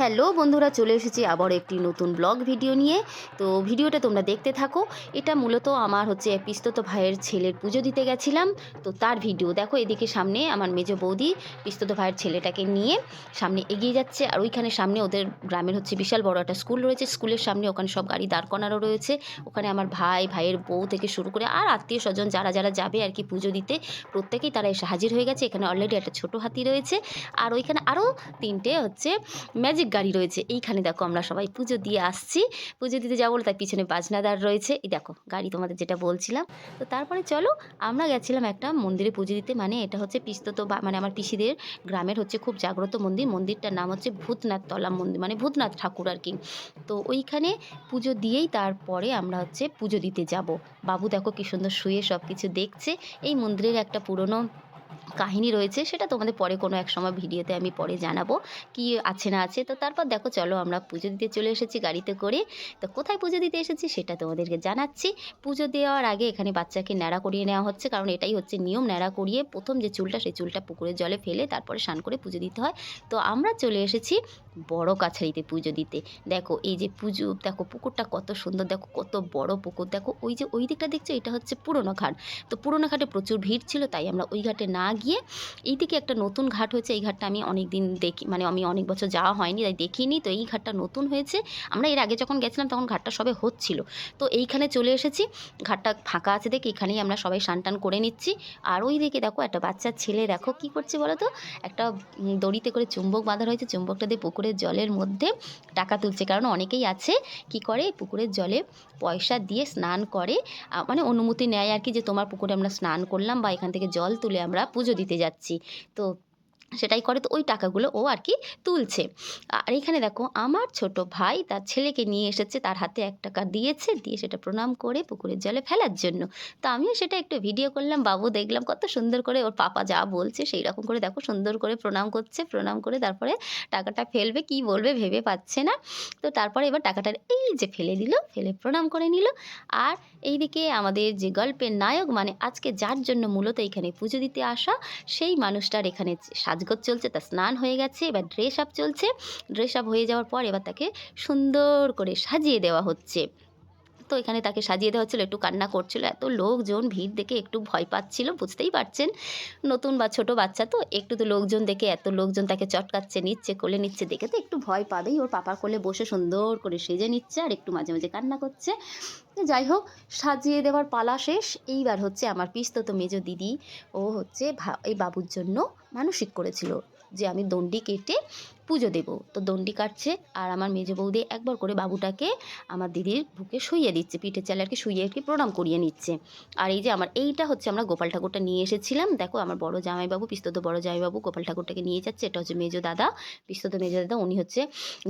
Hello বন্ধুরা, চলে এসেছি আবার একটি নতুন ব্লগ ভিডিও নিয়ে। তো ভিডিওটা তোমরা দেখতে থাকো। এটা মূলত আমার হচ্ছে পিস্তত ভাইয়ের ছেলের পুজো দিতে গেছিলাম। তো তার ভিডিও দেখো, এদিকে সামনে আমার মেজো বৌদি পিস্তত ভাইয়ের ছেলেটাকে নিয়ে সামনে এগিয়ে যাচ্ছে। আর ওইখানে সামনে ওদের গ্রামের হচ্ছে বিশাল বড় একটা স্কুল রয়েছে। স্কুলের সামনে ওখানে সব গাড়ি দাঁড় করানো রয়েছে। ওখানে আমার ভাই, ভাইয়ের বউ থেকে শুরু করে আর আত্মীয় স্বজন যারা যারা যাবে আর কি পুজো দিতে, প্রত্যেকেই তারা এসে হাজির হয়ে গেছে। এখানে অলরেডি একটা ছোট হাতি রয়েছে। আর ওইখানে আরও তিনটে হচ্ছে ম্যাজিক গাড়ি রয়েছে। এইখানে দেখো আমরা সবাই পুজো দিয়ে আসছি। পুজো দিতে যাব তার পিছনে বাজনাদার রয়েছে। এই দেখো, গাড়ি তোমাদের যেটা বলছিলাম। তো তারপরে চলো, আমরা গেছিলাম একটা মন্দিরে পুজো দিতে। মানে এটা হচ্ছে পিস্তত বা মানে আমার পিসিদের গ্রামের হচ্ছে খুব জাগ্রত মন্দির। মন্দিরটার নাম হচ্ছে ভূতনাথ তলা মন্দির মানে ভূতনাথ ঠাকুর আর কি। তো ওইখানে পুজো দিয়েই তারপরে আমরা হচ্ছে পুজো দিতে যাব। বাবু দেখো কি সুন্দর শুয়ে সব কিছু দেখছে। এই মন্দিরের একটা পুরনো কাহিনী রয়েছে, সেটা তোমাদের পরে কোনো এক সময় ভিডিওতে আমি পরে জানাব, কি আছে না আছে। তো তারপর দেখো, চলো আমরা পুজো দিতে চলে এসেছি গাড়িতে করে। তো কোথায় পুজো দিতে এসেছি সেটা তোমাদেরকে জানাচ্ছি। পুজো দেওয়ার আগে এখানে বাচ্চাকে ন্যাড়া করিয়ে নেওয়া হচ্ছে, কারণ এটাই হচ্ছে নিয়ম, ন্যাড়া করিয়ে প্রথম যে চুলটা, সেই চুলটা পুকুরের জলে ফেলে তারপরে স্নান করে পুজো দিতে হয়। তো আমরা চলে এসেছি বড় কাছারিতে পুজো দিতে। দেখো, এই যে পুজো, দেখো পুকুরটা কত সুন্দর, দেখো কত বড় পুকুর। দেখো, ওই যে ওই দিকটা দেখছ, এটা হচ্ছে পুরনো ঘাট। তো পুরনো ঘাটে প্রচুর ভিড় ছিল, তাই আমরা ওই ঘাটে না গিয়ে এই দিকে একটা নতুন ঘাট হয়েছে। এই ঘাটটা আমি অনেক দিন দেখি মানে আমি অনেক বছর যাওয়া হয়নি, তাই দেখিনি। তো এই ঘাটটা নতুন হয়েছে। আমরা এর আগে যখন গেছিলাম তখন ঘাটটা সবে হচ্ছিল। তো এইখানে চলে এসেছি। ঘাটটা ফাঁকা আছে দেখে এখানেই আমরা সবাই স্নান টান করে নিচ্ছি। আর ওই দিকে দেখো একটা বাচ্চা ছেলে দেখো কি করছে বলো তো একটা দড়িতে করে চুম্বক বাঁধা রয়েছে। চুম্বকটা দিয়ে পুকুরের জলের মধ্যে টাকা তুলছে। কারণ অনেকেই আছে কি করে? পুকুরের জলে পয়সা দিয়ে স্নান করে। মানে অনুমতি নেয় আর কি যে তোমার পুকুরে আমরা স্নান করলাম বা এখান থেকে জল তুলে আমরা পুজো দিতে যাচ্ছি। তো সেটাই করে, তো ওই টাকাগুলো ও আর কি তুলছে। আর এখানে দেখো, আমার ছোট ভাই তার ছেলেকে নিয়ে এসেছে, তার হাতে এক টাকা দিয়েছে, দিয়ে সেটা প্রণাম করে পুকুরের জলে ফেলার জন্য। তো আমিও সেটা একটু ভিডিও করলাম, বাবু দেখলাম কত সুন্দর করে ওর পাপা যা বলছে সেই রকম করে দেখো, সুন্দর করে প্রণাম করছে, প্রণাম করে তারপরে টাকাটা ফেলবে, কি বলবে ভেবে পাচ্ছে না। তো তারপরে এবার টাকাটা এই যে ফেলে দিল, ফেলে প্রণাম করে নিল। আর এইদিকে আমাদের যে গল্পের নায়ক মানে আজকে যার জন্য মূলত এখানে পুজো দিতে আসা, সেই মানুষটার এখানে সাজগোজ চলছে, তার স্নান হয়ে গেছে, এবার ড্রেস আপ চলছে। ড্রেস আপ হয়ে যাওয়ার পর এবার তাকে সুন্দর করে সাজিয়ে দেওয়া হচ্ছে। তো এখানে তাকে সাজিয়ে দেওয়া হচ্ছিল, একটু কান্না করছিল। এত লোকজন, ভিড় দেখে একটু ভয় পাচ্ছিল, বুঝতেই পারছেন? নতুন বা ছোট বাচ্চা তো, একটু তো লোকজন দেখে, এত লোকজন তাকে চটকাচ্ছে, নিচ্ছে, কোলে নিচ্ছে, দেখে তো একটু ভয় পাবেই। ওর পাপার কোলে বসে সুন্দর করে সেজে নিচ্ছে আর একটু মাঝে মাঝে কান্না করছে। যাই হোক, সাজিয়ে দেওয়ার পালা শেষ। এইবার হচ্ছে আমার পিস্তত মেজো দিদি, ও হচ্ছে এই বাবুর জন্য মানসিক করেছিল যে আমি দণ্ডি কেটে পুজো দেবো। তো দণ্ডি কাটছে আর আমার মেজো বৌদি একবার করে বাবুটাকে আমার দিদির বুকে শুইয়ে দিচ্ছে, পিঠের চালে আর কি শুইয়ে আর কি প্রণাম করিয়ে নিচ্ছে। আর এই যে আমার এইটা হচ্ছে আমরা গোপাল ঠাকুরটা নিয়ে এসেছিলাম। দেখো আমার বড় জামাইবাবু পিস্তত বড় জামাইবাবু গোপাল ঠাকুরটাকে নিয়ে যাচ্ছে, এটা হচ্ছে মেজো দাদা পিস্তত মেজো দাদা উনি হচ্ছে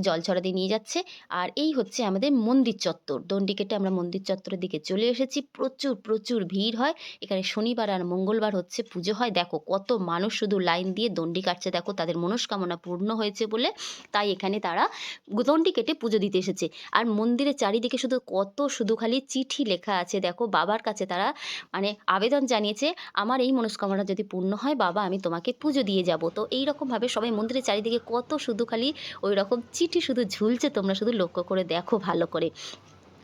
জল ছড়া দিয়ে নিয়ে যাচ্ছে। আর এই হচ্ছে আমাদের মন্দির চত্বর, দণ্ডি কেটে আমরা মন্দির চত্বরের দিকে চলে এসেছি। প্রচুর প্রচুর ভিড় হয়। এখানে শনিবার আর মঙ্গলবার হচ্ছে পুজো হয়। দেখো কত মানুষ শুধু লাইন দিয়ে দণ্ডি কাটছে, দেখো তাদের মনস্কামনা পূর্ণ হয়েছে। বলে তাই এখানে তারা দণ্ডি কেটে পুজো দিতে এসেছে। আর মন্দিরের চারিদিকে শুধু কত শুধু খালি চিঠি লেখা আছে, দেখো বাবার কাছে তারা মানে আবেদন জানিয়েছে, আমার এই মনস্কামনা যদি পূর্ণ হয় বাবা, আমি তোমাকে পুজো দিয়ে যাব। তো এই রকমভাবে সবাই মন্দিরের চারিদিকে কত শুধু খালি ওই রকম চিঠি শুধু ঝুলছে, তোমরা শুধু লক্ষ্য করে দেখো ভালো করে।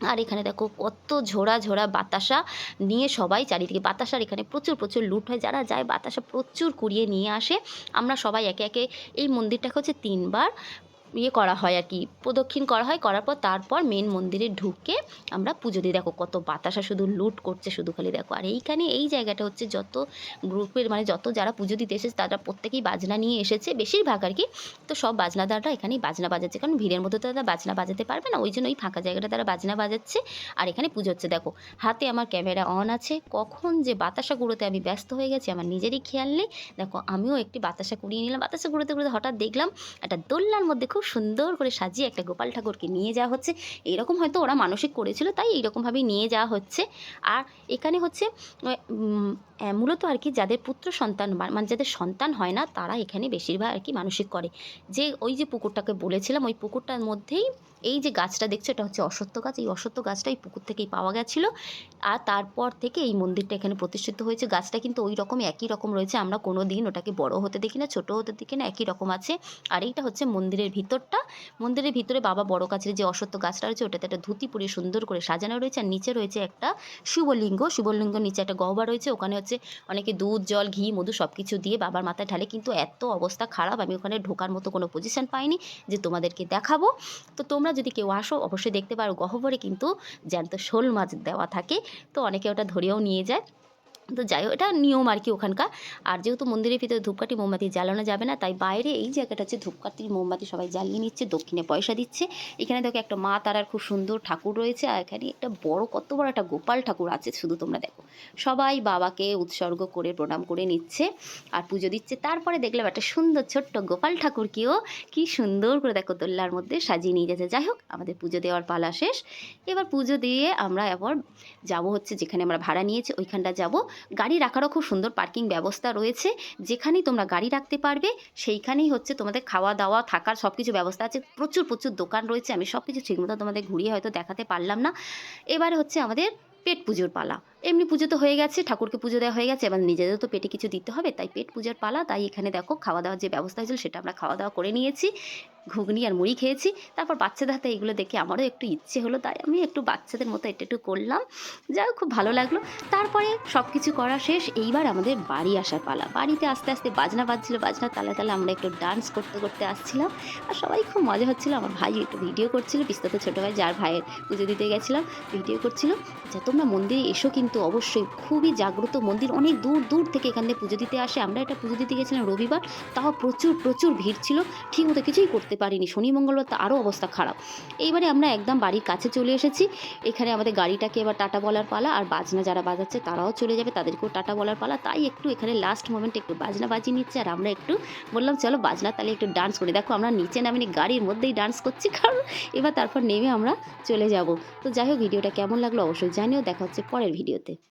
আর এখানে দেখো কত ঝোড়া ঝোড়া বাতাসা নিয়ে সবাই চারিদিকে, বাতাসার এখানে প্রচুর প্রচুর লুট হয়। যারা যায় বাতাসা প্রচুর কুড়িয়ে নিয়ে আসে। আমরা সবাই একে একে এই মন্দিরটাকে হচ্ছে তিনবার ইয়ে করা হয় আর কি। প্রদক্ষিণ করা হয়, করার পর তারপর মেন মন্দিরে ঢুকে আমরা পুজো দিই। দেখো কত বাতাসা শুধু লুট করছে শুধু খালি দেখো। আর এইখানে এই জায়গাটা হচ্ছে যত গ্রুপের মানে যত যারা পুজো দিতে এসেছে তারা প্রত্যেকেই বাজনা নিয়ে এসেছে বেশিরভাগ আর কি। তো সব বাজনাদাররা এখানেই বাজনা বাজাচ্ছে। কারণ ভিড়ের মধ্যে তো তারা বাজনা বাজাতে পারবে না। ওই জন্য ওই ফাঁকা জায়গাটা তারা বাজনা বাজাচ্ছে আর এখানে পুজো হচ্ছে। দেখো, হাতে আমার ক্যামেরা অন আছে। কখন যে বাতাসা কুড়োতে আমি ব্যস্ত হয়ে গেছি, আমার নিজেরই খেয়াল নেই। দেখো, আমিও একটি বাতাসা কুড়িয়ে নিলাম। বাতাসা কুড়োতে কুড়োতে হঠাৎ দেখলাম একটা দোলনার মধ্যে খুব সুন্দর করে সাজিয়ে একটা গোপাল ঠাকুরকে নিয়ে যাওয়া হচ্ছে। এরকম হয়তো ওরা মানসিক করেছিল, তাই এইরকমভাবেই নিয়ে যাওয়া হচ্ছে। আর এখানে হচ্ছে মূলত আর কি যাদের পুত্র সন্তান মানে যাদের সন্তান হয় না, তারা এখানে বেশিরভাগ আর কি মানসিক করে। যে ওই যে পুকুরটাকে বলেছিলাম, ওই পুকুরটার মধ্যেই এই যে গাছটা দেখছ, এটা হচ্ছে অশ্বত্থ গাছ। এই অশ্বত্থ গাছটা এই পুকুর থেকেই পাওয়া গেছিল। আর তারপর থেকে এই মন্দিরটা এখানে প্রতিষ্ঠিত হয়েছে। গাছটা কিন্তু ওই রকম একই রকম রয়েছে। আমরা কোনো দিন ওটাকে বড় হতে দেখি না, ছোটো হতে দেখি না, একই রকম আছে। আর এইটা হচ্ছে মন্দিরের ভিতরটা। মন্দিরের ভিতরে বাবা বড় গাছের যে অশ্বত্থ গাছটা রয়েছে, ওটাতে একটা ধুতি পরিয়ে সুন্দর করে সাজানো রয়েছে। আর নিচে রয়েছে একটা শিবলিঙ্গ। শিবলিঙ্গর নিচে একটা গহ্বর রয়েছে। ওখানে হচ্ছে অনেকে দুধ, জল, ঘি, মধু সব কিছু দিয়ে বাবার মাথায় ঢালে কিন্তু এত অবস্থা খারাপ, আমি ওখানে ঢোকার মতো কোনো পজিশন পাইনি যে তোমাদেরকে দেখাবো। তো তোমরা যদি কেউ আসো, অবশ্যই দেখতে পারো, গহ্বরে কিন্তু জ্যান্ত শোল মাছ দেওয়া থাকে। তো অনেকে ওটা ধরেও নিয়ে যায়। তো যাই হোক, এটা নিয়ম আর কি ওখানকার। আর যেহেতু মন্দিরের ভিতরে ধূপকাঠি, মোমবাতি জ্বালানো যাবে না, তাই বাইরে এই জায়গাটা হচ্ছে ধূপকাঠি, মোমবাতি সবাই জ্বালিয়ে নিচ্ছে, দক্ষিণে পয়সা দিচ্ছে। এখানে দেখো একটা মা তারার খুব সুন্দর ঠাকুর রয়েছে, আর এখানে একটা বড়, কত বড় একটা গোপাল ঠাকুর আছে, শুধু তোমরা দেখো। সবাই বাবাকে উৎসর্গ করে, প্রণাম করে নিচ্ছে আর পুজো দিচ্ছে। তারপরে দেখলাম একটা সুন্দর ছোট্ট গোপাল ঠাকুরকেও কি সুন্দর করে দেখো দোল্লার মধ্যে সাজিয়ে নিয়ে যাচ্ছে। যাই হোক, আমাদের পুজো দেওয়ার পালা শেষ। এবার পুজো দিয়ে আমরা এবার যাব হচ্ছে যেখানে আমরা ভাড়া নিয়েছি, ওইখানটা যাব। গাড়ি রাখারও খুব সুন্দর পার্কিং ব্যবস্থা রয়েছে। যেখানেই তোমরা গাড়ি রাখতে পারবে, সেইখানেই হচ্ছে তোমাদের খাওয়া দাওয়া থাকার সব কিছু ব্যবস্থা আছে। প্রচুর প্রচুর দোকান রয়েছে। আমি সব কিছু ঠিকমতো তোমাদের ঘুরিয়ে হয়তো দেখাতে পারলাম না। এবারে হচ্ছে আমাদের পেট পুজোর পালা। এমনি পুজো তো হয়ে গেছে, ঠাকুরকে পুজো দেওয়া হয়ে গেছে, এবার নিজেদের তো পেটে কিছু দিতে হবে, তাই পেট পূজার পালা, তাই এখানে দেখো খাওয়া দাওয়ার যে ব্যবস্থা হয়েছিল, সেটা আমরা খাওয়া দাওয়া করে নিয়েছি। ঘুগনি আর মুড়ি খেয়েছি। তারপর বাচ্চাদের হাতে এগুলো দেখে আমারও একটু ইচ্ছে হলো, তাই আমি একটু বাচ্চাদের মতো একটু একটু করলাম। যাই খুব ভালো লাগল। তারপরে সব কিছু করা শেষ। এইবার আমাদের বাড়ি আসার পালা। বাড়িতে আস্তে আস্তে বাজনা বাজছিল বাজনা তালে তালে আমরা একটু ডান্স করতে করতে আসছিলাম। আর সবাই খুব মজা হচ্ছিল। আমার ভাই একটু ভিডিও করছিল পিস্তাতে ছোটো ভাই যার ভাইয়ের পুজো দিতে গেছিলাম ভিডিও করছিল। আচ্ছা তোমরা মন্দিরে এসো কিন্তু অবশ্যই। খুবই জাগ্রত মন্দির। অনেক দূর দূর থেকে এখান পুজো দিতে আসে। আমরা এটা পুজো দিতে গেছিলাম রবিবার। তাও প্রচুর প্রচুর ভিড় ছিল। ঠিক মতো কিছুই করতে পারিনি। শনি, মঙ্গলবার তো আরও অবস্থা খারাপ। এইবারে আমরা একদম বাড়ির কাছে চলে এসেছি। এখানে আমাদের গাড়িটাকে এবার টাটা বলার পালা আর বাজনা যারা বাজাচ্ছে তারাও চলে যাবে। তাদেরকেও টাটা বলার পালা। তাই একটু এখানে লাস্ট মোমেন্টে একটু বাজনা বাজিয়ে নিচ্ছে আর আমরা একটু বললাম, চলো বাজনা তাহলে একটু ডান্স করি। দেখো আমরা নিচে নামিনি, গাড়ির মধ্যেই ডান্স করছি, কারণ এবার তারপর নেমে আমরা চলে যাব। তো যাই হোক, ভিডিওটা কেমন লাগল অবশ্যই জানিও। দেখা হচ্ছে পরের ভিডিওতে।